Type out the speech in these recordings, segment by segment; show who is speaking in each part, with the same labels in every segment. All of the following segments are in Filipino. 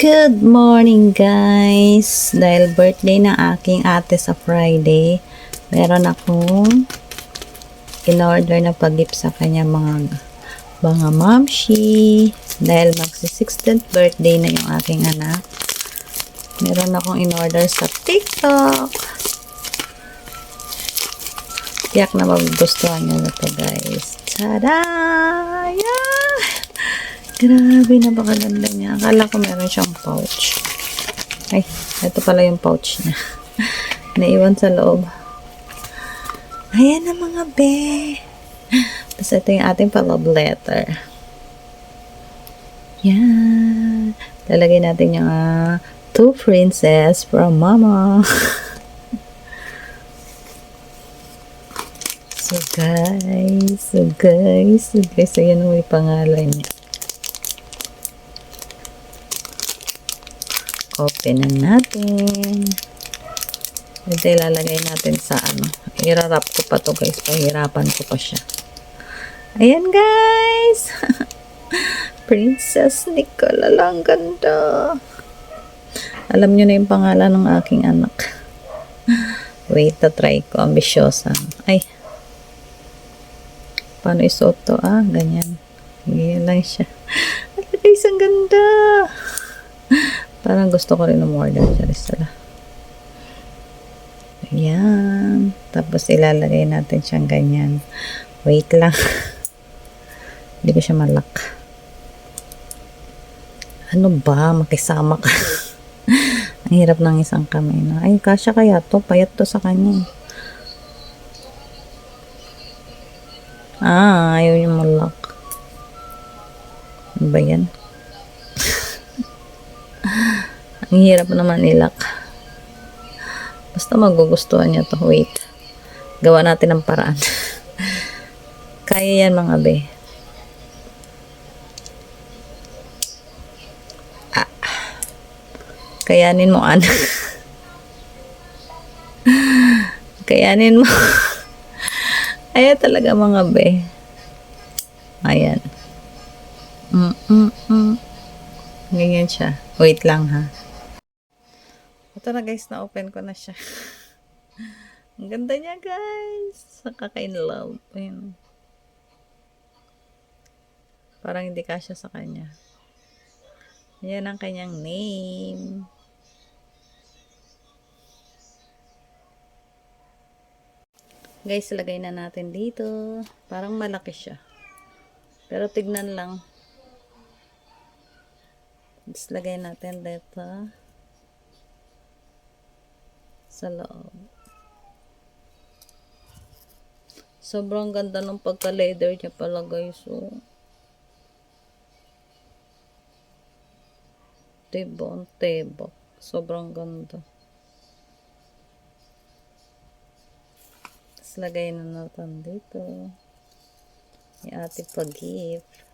Speaker 1: Good morning guys! Dahil birthday ng aking ate sa Friday, meron akong in-order na pag-gift sa kanya mga mga mamshi. Dahil magsi 16th birthday na yung aking anak. Meron akong in-order sa TikTok. Tiyak na magugustuhan nyo na to guys. Tada! Yeah! Grabe, napakaganda niya. Akala ko meron siyang pouch. Ay, ito pala yung pouch niya. Naiwan sa loob. Ayan na mga be. Tapos ito yung ating pa-love letter. Yan. Lalagay natin yung ah, two princess from mama. so guys, so guys, so guys, ayan ang may pangalan niya. Open na natin. Ito ilalagay natin sa ano. I-wrap ko pa to guys. Pahirapan ko pa siya. Ayan guys. Princess Nicola lang ganda. Alam nyo na yung pangalan ng aking anak. Wait, try ko. Ambisyosa. Ay. Paano isuot to? Ah, ganyan. Ganyan lang siya. Ay, guys, ang ganda. Parang gusto ko rin umorder siya sila. Ayan. Tapos ilalagay natin siyang ganyan. Wait lang. Hindi ko siya malak. Ano ba? Makisama ka. Ang hirap ng isang kamay na. Ay, kasya kaya to. Payat to sa kanya. Ah, ayaw niya malak. Ano ba yan? Ang hirap naman ilak. Basta magugustuhan niya to. Wait. Gawa natin ng paraan. Kaya yan mga be. Ah. Kayanin mo, anak. Kayanin mo. Ayan talaga mga be. Ayan. Mm, mm, mm. Ganyan siya. Wait lang ha. Ito na guys, na-open ko na siya. Ang ganda niya guys. Nakaka-in love. Ayun. Parang hindi kasya sa kanya. Yan ang kanyang name. Guys, lagay na natin dito. Parang malaki siya. Pero tignan lang. Tapos lagay natin dito sa loob. Sobrang ganda ng pagka-leather niya pala guys. Oh. Ang tebak. Sobrang ganda. Tapos lagay na natin dito. Yung ating pag-gift.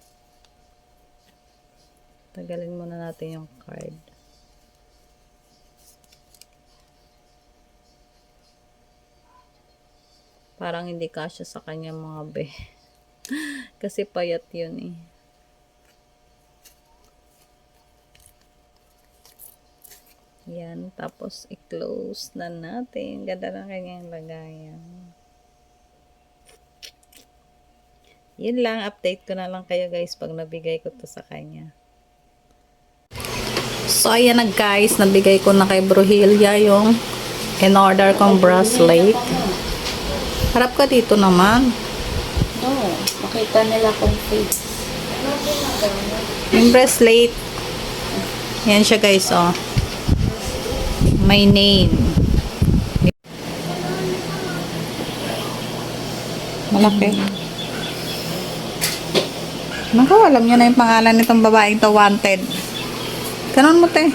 Speaker 1: Tagalin muna natin yung card. Parang hindi kasya sa kanya mga be. Kasi payat yun eh. Yan. Tapos, i-close na natin. Ganda ng kanyang lagayan. Yun lang. Update ko na lang kayo guys pag nabigay ko to sa kanya. So, ayan na guys. Nabigay ko na kay Bruhilia yung in-order kong bracelet. Harap ka dito naman.
Speaker 2: Oo, makita nila kung face.
Speaker 1: Yung bracelet. Yan siya guys, oh. My name. Malaki. Naku, alam nyo na yung pangalan nitong babaeng to, wanted. Ganon mo, te.